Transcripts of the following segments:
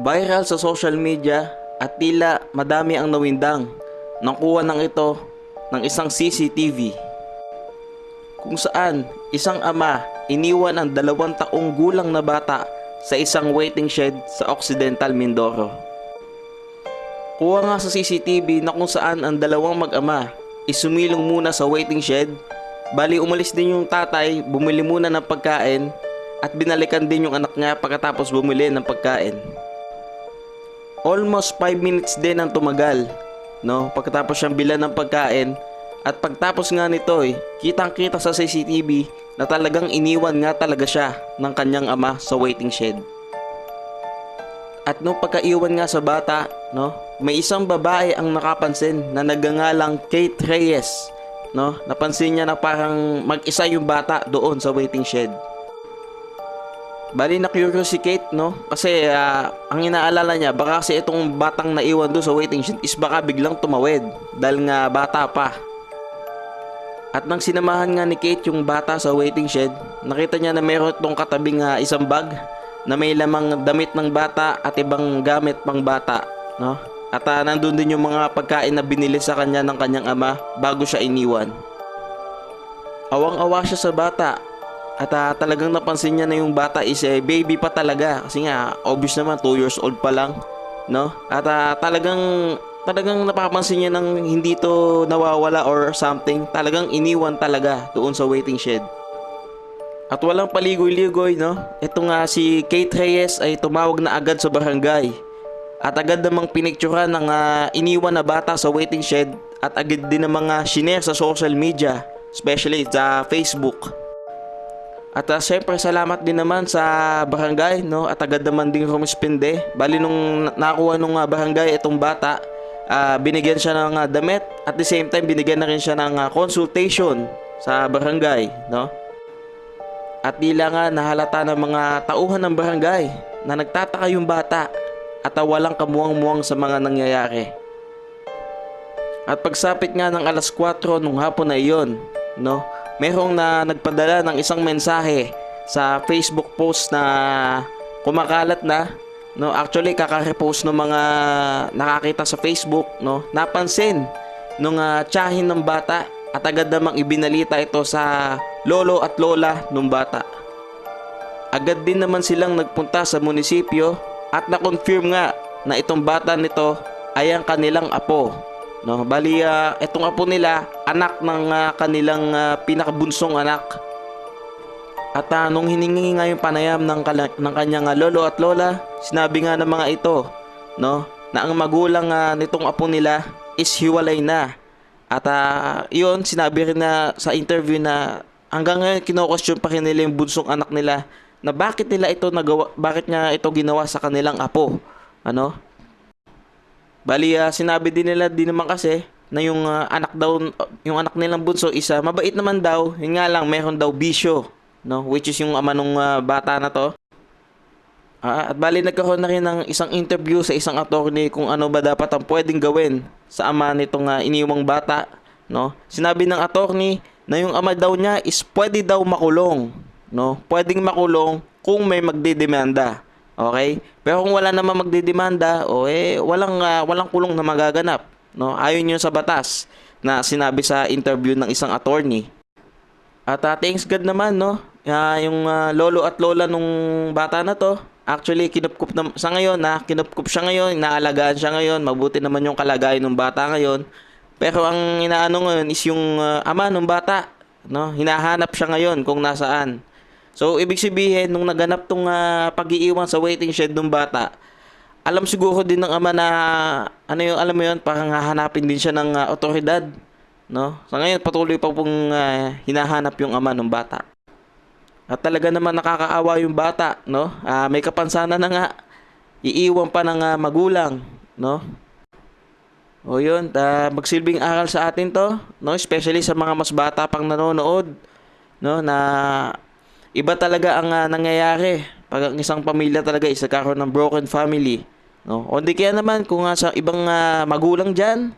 Viral sa social media at tila madami ang nawindang nang kuha ng ito ng isang CCTV kung saan isang ama iniwan ang dalawang taong gulang na bata sa isang waiting shed sa Occidental Mindoro. Kuha nga sa CCTV na kung saan ang dalawang mag-ama isumilong muna sa waiting shed, bali umalis din yung tatay, bumili muna ng pagkain at binalikan din yung anak niya pagkatapos bumili ng pagkain. Almost 5 minutes din ang tumagal, no? Pagkatapos siyang bilan ng pagkain at pagtapos nga nito eh, kitang-kita sa CCTV na talagang iniwan nga talaga siya ng kanyang ama sa waiting shed. At nung pagkaiwan nga sa bata, no, may isang babae ang nakapansin na nagangalang Kate Reyes, no? Napansin niya na parang mag-isa yung bata doon sa waiting shed. Bali na curious si Kate, no? Kasi ah, ang inaalala niya, baka kasi itong batang naiwan doon sa waiting shed is baka biglang tumawid dahil nga bata pa. At nang sinamahan nga ni Kate yung bata sa waiting shed, nakita niya na meron itong katabing ah, isang bag na may lamang damit ng bata at ibang gamit pang bata, no? At ah, nandun din yung mga pagkain na binili sa kanya ng kanyang ama bago siya iniwan. Awang-awa siya sa bata at ah, talagang napansin niya na yung bata is eh, baby pa talaga kasi nga obvious naman 2 years old pa lang, no? At ah, talagang talagang napapansin niya nang hindi to nawawala or something. Talagang iniwan talaga doon sa waiting shed. At walang paligoy-ligoy, no? Ito nga si Kate Reyes ay tumawag na agad sa barangay. At agad namang pinicturean ng ah, iniwan na bata sa waiting shed at agad din ng mga shinare sa social media, especially sa Facebook. At uh, syempre salamat din naman sa barangay no at agad naman din rumispinde. Bali nung na- nakuha nung ah, barangay itong bata, ah, binigyan siya ng ah, damit at the same time binigyan na rin siya ng ah, consultation sa barangay, no? At tila nga nahalata ng mga tauhan ng barangay na nagtataka yung bata at ah, walang kamuwang-muwang sa mga nangyayari. At pagsapit nga ng alas 4 nung hapon na iyon, no, merong na nagpadala ng isang mensahe sa Facebook post na kumakalat na, no, actually kaka-repost ng mga nakakita sa Facebook, no, napansin nung ah, tiyahin ng bata at agad namang ibinalita ito sa lolo at lola ng bata. Agad din naman silang nagpunta sa munisipyo at na-confirm nga na itong bata nito ay ang kanilang apo. No, bali ah, itong apo nila anak ng ah, kanilang ah, pinakabunsong anak. At ah, nung hiningi nga yung panayam ng, kala- ng kanyang ah, lolo at lola, sinabi nga ng mga ito, no, na ang magulang ah, nitong apo nila is hiwalay na. At ah, yun, sinabi rin na sa interview na hanggang ngayon kino-question pa rin nila yung bunsong anak nila na bakit nila ito nagawa, bakit niya ito ginawa sa kanilang apo. Ano? Bali, ah, sinabi din nila din naman kasi na yung ah, anak daw, yung anak nilang bunso isa, mabait naman daw, yun nga lang, meron daw bisyo, no? Which is yung ama nung ah, bata na to. Ah, at bali nagkaroon na rin ng isang interview sa isang attorney kung ano ba dapat ang pwedeng gawin sa ama nitong ah, iniwang bata, no? Sinabi ng attorney na yung ama daw niya is pwede daw makulong, no? Pwedeng makulong kung may magdidemanda. Okay? Pero kung wala naman magdidemanda, o eh walang ah, walang kulong na magaganap, no? Ayon 'yun sa batas na sinabi sa interview ng isang attorney. At uh, thanks God naman, no? Ah, yung ah, lolo at lola nung bata na to, actually kinupkup na sa ngayon na kinupkup siya ngayon, inaalagaan siya ngayon, mabuti naman yung kalagayan ng bata ngayon. Pero ang inaano ngayon is yung ah, ama ng bata, no? Hinahanap siya ngayon kung nasaan. So ibig sabihin nung naganap tong ah, pag-iiwan sa waiting shed ng bata, alam siguro din ng ama na ano yung alam mo yun, parang hahanapin din siya ng ah, otoridad, no? Sa ngayon patuloy pa pong ah, hinahanap yung ama ng bata. At talaga naman nakakaawa yung bata, no? Ah, may kapansanan na nga. Iiwan pa ng ah, magulang, no? O yun, ta magsilbing aral sa atin to, no? Especially sa mga mas bata pang nanonood, no? Na iba talaga ang ah, nangyayari pag ang isang pamilya talaga is nagkaroon ng broken family, no? O di kaya naman kung nga sa ibang ah, magulang diyan,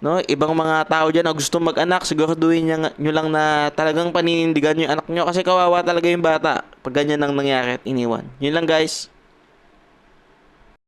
no? Ibang mga tao diyan na gusto mag-anak, siguraduhin niya nyo lang na talagang paninindigan yung anak nyo kasi kawawa talaga yung bata pag ganyan ang nangyari at iniwan. Yun lang guys.